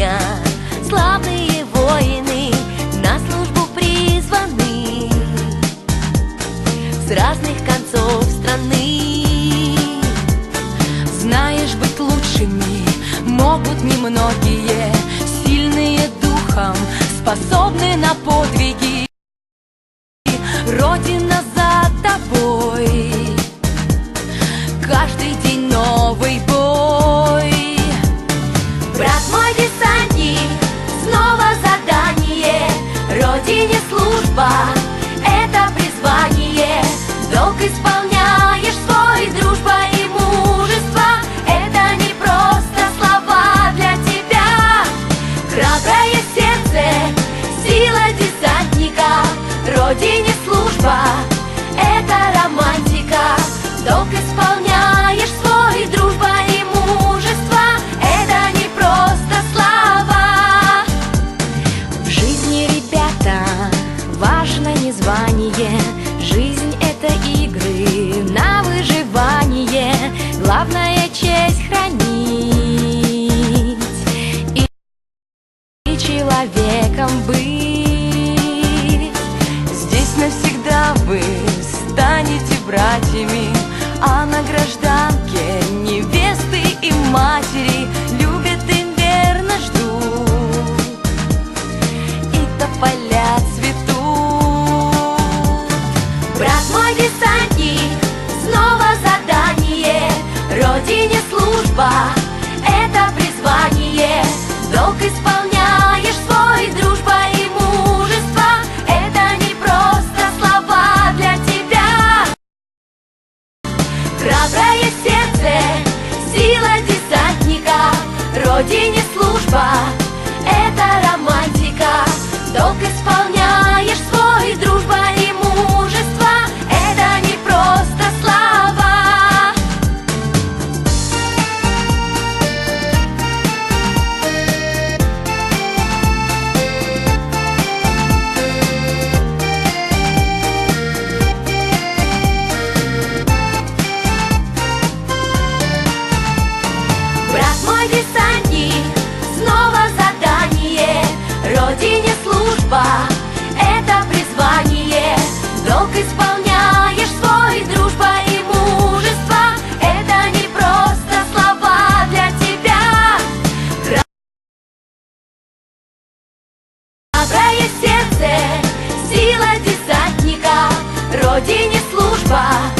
меня. Славные воины на службу призваны. С разных концов страны. Знаешь, быть лучшими могут немногие. Сильные духом способны на подвиги. Родина Родине служба, это призвание, долг исполняешь свой, дружба и мужество, это не просто слова для тебя. Храброе сердце, сила десантника, Родине служба, это романтика, звание, жизнь это игры на выживание, главное честь хранить и человеком быть. Здесь навсегда вы станете братьями, служба, это призвание, долг исполняешь свой, дружба и мужество, это не просто слова для тебя. Храброе сердце, сила десантника, Родине служба, сердце,